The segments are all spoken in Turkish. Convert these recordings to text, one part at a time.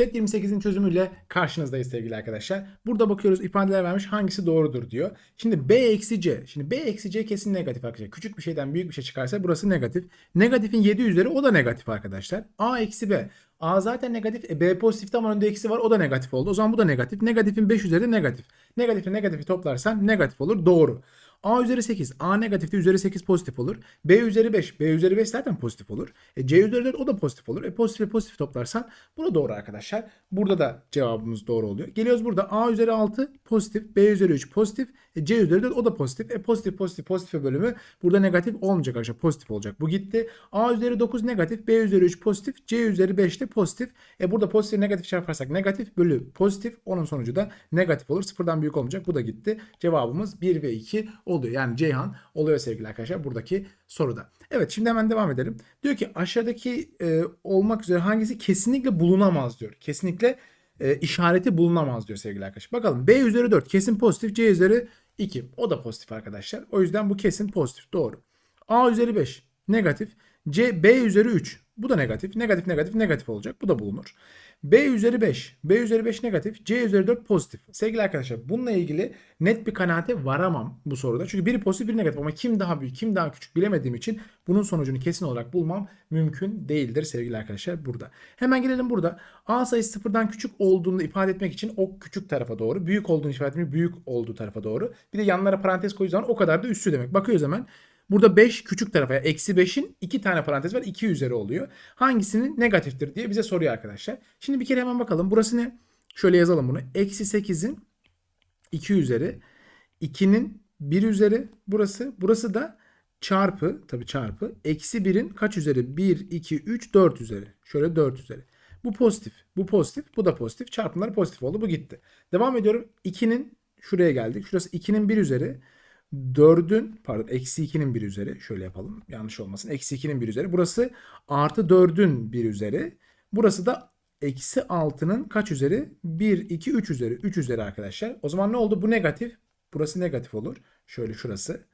Set 28'in çözümüyle karşınızdayız sevgili arkadaşlar. Burada bakıyoruz ifadeler vermiş hangisi doğrudur diyor. Şimdi B eksi C. Şimdi B eksi C kesin negatif arkadaşlar. Küçük bir şeyden büyük bir şey çıkarsa burası negatif. Negatifin 7 üzeri o da negatif arkadaşlar. A eksi B. A zaten negatif. E, B pozitifte ama önünde eksi var. O da negatif oldu. O zaman bu da negatif. Negatifin 5 üzeri negatif. Negatifle negatifi toplarsan negatif olur. Doğru. A üzeri 8. A negatifte üzeri 8 pozitif olur. B üzeri 5. B üzeri 5 zaten pozitif olur. E, C üzeri 4 o da pozitif olur. E, pozitif ile pozitif toplarsan bu da doğru arkadaşlar. Burada da cevabımız doğru oluyor. Geliyoruz burada A üzeri 6 pozitif. B üzeri 3 pozitif. E, C üzeri 4 o da pozitif. E, pozitif pozitif pozitif bölümü burada negatif olmayacak arkadaşlar. Pozitif olacak. Bu gitti. A üzeri 9 negatif. B üzeri 3 pozitif. C üzeri 5 de pozitif. E, burada pozitif negatif çarparsak negatif bölü pozitif. Onun sonucu da negatif olur. Sıfırdan büyük olmayacak. Bu da gitti. Cevabımız 1 ve 2 oluyor. Yani Ceyhan oluyor sevgili arkadaşlar buradaki soruda. Evet şimdi hemen devam edelim. Diyor ki aşağıdaki e, olmak üzere hangisi kesinlikle bulunamaz diyor. Kesinlikle e, işareti bulunamaz diyor sevgili arkadaşlar. Bakalım B üzeri 4 kesin pozitif. C üzeri 2 o da pozitif arkadaşlar. O yüzden bu kesin pozitif doğru. A üzeri 5 negatif. C B üzeri 3 bu da negatif. Negatif negatif negatif olacak. Bu da bulunur. B üzeri 5. B üzeri 5 negatif. C üzeri 4 pozitif. Sevgili arkadaşlar bununla ilgili net bir kanaate varamam bu soruda. Çünkü biri pozitif biri negatif ama kim daha büyük kim daha küçük bilemediğim için bunun sonucunu kesin olarak bulmam mümkün değildir sevgili arkadaşlar burada. Hemen gelelim burada. A sayısı sıfırdan küçük olduğunu ifade etmek için o küçük tarafa doğru. Büyük olduğunu ifade etmek büyük olduğu tarafa doğru. Bir de yanlara parantez koyduğu zaman o kadar da üssü demek. Bakıyoruz hemen. Burada 5 küçük tarafa yani eksi 5'in 2 tane parantez var 2 üzeri oluyor. Hangisinin negatiftir diye bize soruyor arkadaşlar. Şimdi bir kere hemen bakalım. Burası ne? Şöyle yazalım bunu. Eksi 8'in 2 üzeri. 2'nin 1 üzeri burası. Burası da çarpı tabii çarpı. Eksi 1'in kaç üzeri? 1, 2, 3, 4 üzeri. Şöyle 4 üzeri. Bu pozitif. Bu pozitif. Bu da pozitif. Çarpımları pozitif oldu. Bu gitti. Devam ediyorum. 2'nin şuraya geldik. Şurası 2'nin 1 üzeri. 4'ün pardon eksi 2'nin 1 üzeri. Şöyle yapalım yanlış olmasın. Eksi 2'nin 1 üzeri. Burası artı 4'ün 1 üzeri. Burası da eksi 6'nın kaç üzeri? 1, 2, 3 üzeri. 3 üzeri arkadaşlar. O zaman ne oldu? Bu negatif. Burası negatif olur. Şöyle şurası.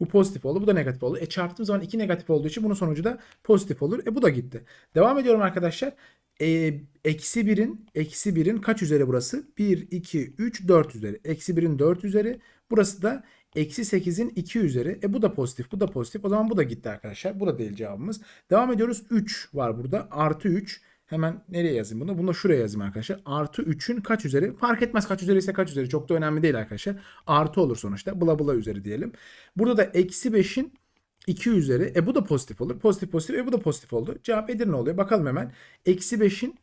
Bu pozitif oldu. Bu da negatif oldu. E çarptığım zaman 2 negatif olduğu için bunun sonucu da pozitif olur. E bu da gitti. Devam ediyorum arkadaşlar. E, eksi 1'in eksi 1'in kaç üzeri burası? 1, 2, 3, 4 üzeri. Eksi 1'in 4 üzeri. Burası da Eksi 8'in 2 üzeri. E bu da pozitif. Bu da pozitif. O zaman bu da gitti arkadaşlar. Bu da değil cevabımız. Devam ediyoruz. 3 var burada. Artı 3. Hemen nereye yazayım bunu? Bunu da şuraya yazayım arkadaşlar. Artı 3'ün kaç üzeri? Fark etmez kaç üzeri ise kaç üzeri. Çok da önemli değil arkadaşlar. Artı olur sonuçta. Bula bula üzeri diyelim. Burada da eksi 5'in 2 üzeri. E bu da pozitif olur. Pozitif pozitif. E bu da pozitif oldu. Cevap Edirne oluyor. Bakalım hemen. Eksi 5'in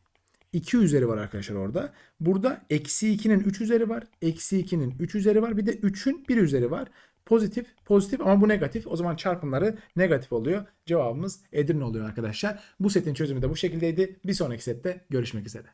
2 üzeri var arkadaşlar orada. Burada eksi 2'nin 3 üzeri var. Eksi 2'nin 3 üzeri var. Bir de 3'ün 1 üzeri var. Pozitif, pozitif ama bu negatif. O zaman çarpımları negatif oluyor. Cevabımız Edirne oluyor arkadaşlar. Bu setin çözümü de bu şekildeydi. Bir sonraki sette görüşmek üzere.